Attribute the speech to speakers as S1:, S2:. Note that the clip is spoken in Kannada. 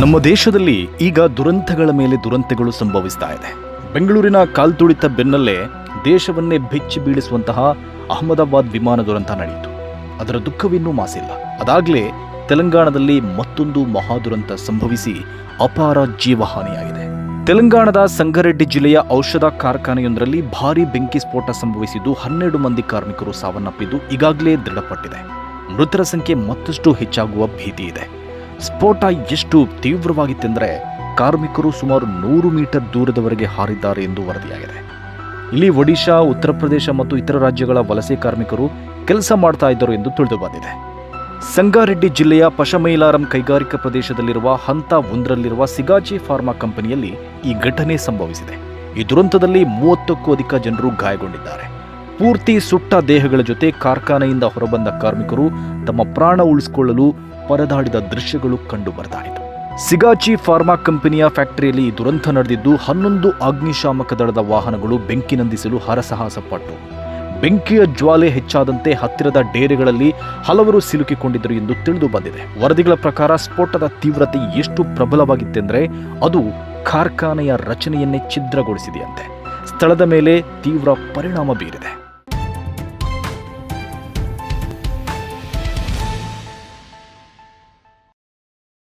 S1: ನಮ್ಮ ದೇಶದಲ್ಲಿ ಈಗ ದುರಂತಗಳ ಮೇಲೆ ದುರಂತಗಳು ಸಂಭವಿಸ್ತಾ ಇದೆ. ಬೆಂಗಳೂರಿನ ಕಾಲ್ತುಳಿತ ಬೆನ್ನಲ್ಲೇ ದೇಶವನ್ನೇ ಬೆಚ್ಚಿ ಬೀಳಿಸುವಂತಹ ಅಹಮದಾಬಾದ್ ವಿಮಾನ ದುರಂತ ನಡೆಯಿತು. ಅದರ ದುಃಖವಿನ್ನೂ ಮಾಸಿಲ್ಲ. ಅದಾಗಲೇ ತೆಲಂಗಾಣದಲ್ಲಿ ಮತ್ತೊಂದು ಮಹಾದುರಂತ ಸಂಭವಿಸಿ ಅಪಾರ ಜೀವಹಾನಿಯಾಗಿದೆ. ತೆಲಂಗಾಣದ ಸಂಗಾರೆಡ್ಡಿ ಜಿಲ್ಲೆಯ ಔಷಧ ಕಾರ್ಖಾನೆಯೊಂದರಲ್ಲಿ ಭಾರೀ ಬೆಂಕಿ ಸ್ಫೋಟ ಸಂಭವಿಸಿದ್ದು ಹನ್ನೆರಡು ಮಂದಿ ಕಾರ್ಮಿಕರು ಸಾವನ್ನಪ್ಪಿದ್ದು ಈಗಾಗಲೇ ದೃಢಪಟ್ಟಿದೆ. ಮೃತರ ಸಂಖ್ಯೆ ಮತ್ತಷ್ಟು ಹೆಚ್ಚಾಗುವ ಭೀತಿ ಇದೆ. ಸ್ಫೋಟ ಎಷ್ಟು ತೀವ್ರವಾಗಿತ್ತೆಂದರೆ ಕಾರ್ಮಿಕರು ಸುಮಾರು ನೂರು ಮೀಟರ್ ದೂರದವರೆಗೆ ಹಾರಿದ್ದಾರೆ ಎಂದು ವರದಿಯಾಗಿದೆ. ಇಲ್ಲಿ ಒಡಿಶಾ, ಉತ್ತರ ಪ್ರದೇಶ ಮತ್ತು ಇತರ ರಾಜ್ಯಗಳ ವಲಸೆ ಕಾರ್ಮಿಕರು ಕೆಲಸ ಮಾಡ್ತಾ ಇದ್ದರು ಎಂದು ತಿಳಿದು ಬಂದಿದೆ. ಸಂಗಾರೆಡ್ಡಿ ಜಿಲ್ಲೆಯ ಪಶಮೈಲಾರಂ ಕೈಗಾರಿಕಾ ಪ್ರದೇಶದಲ್ಲಿರುವ ಹಂತ ಒಂದರಲ್ಲಿರುವ ಸಿಗಾಚಿ ಫಾರ್ಮಾ ಕಂಪನಿಯಲ್ಲಿ ಈ ಘಟನೆ ಸಂಭವಿಸಿದೆ. ಈ ದುರಂತದಲ್ಲಿ ಮೂವತ್ತಕ್ಕೂ ಅಧಿಕ ಜನರು ಗಾಯಗೊಂಡಿದ್ದಾರೆ. ಪೂರ್ತಿ ಸುಟ್ಟ ದೇಹಗಳ ಜೊತೆ ಕಾರ್ಖಾನೆಯಿಂದ ಹೊರಬಂದ ಕಾರ್ಮಿಕರು ತಮ್ಮ ಪ್ರಾಣ ಉಳಿಸಿಕೊಳ್ಳಲು ಪರದಾಡಿದ ದೃಶ್ಯಗಳು ಕಂಡು ಬರ್ತಾಯಿತು ಸಿಗಾಚಿ ಫಾರ್ಮಾ ಕಂಪನಿಯ ಫ್ಯಾಕ್ಟರಿಯಲ್ಲಿ ದುರಂತ ನಡೆದಿದ್ದು ಹನ್ನೊಂದು ಅಗ್ನಿಶಾಮಕ ದಳದ ವಾಹನಗಳು ಬೆಂಕಿ ನಂದಿಸಲು ಹರಸಾಹಸ ಪಟ್ಟು. ಬೆಂಕಿಯ ಜ್ವಾಲೆ ಹೆಚ್ಚಾದಂತೆ ಹತ್ತಿರದ ಡೇರೆಗಳಲ್ಲಿ ಹಲವರು ಸಿಲುಕಿಕೊಂಡಿದ್ದರು ಎಂದು ತಿಳಿದು ಬಂದಿದೆ. ವರದಿಗಳ ಪ್ರಕಾರ ಸ್ಫೋಟದ ತೀವ್ರತೆ ಎಷ್ಟು ಪ್ರಬಲವಾಗಿತ್ತೆಂದರೆ ಅದು ಕಾರ್ಖಾನೆಯ ರಚನೆಯನ್ನೇ ಛಿದ್ರಗೊಳಿಸಿದೆಯಂತೆ. ಸ್ಥಳದ ಮೇಲೆ ತೀವ್ರ ಪರಿಣಾಮ ಬೀರಿದೆ.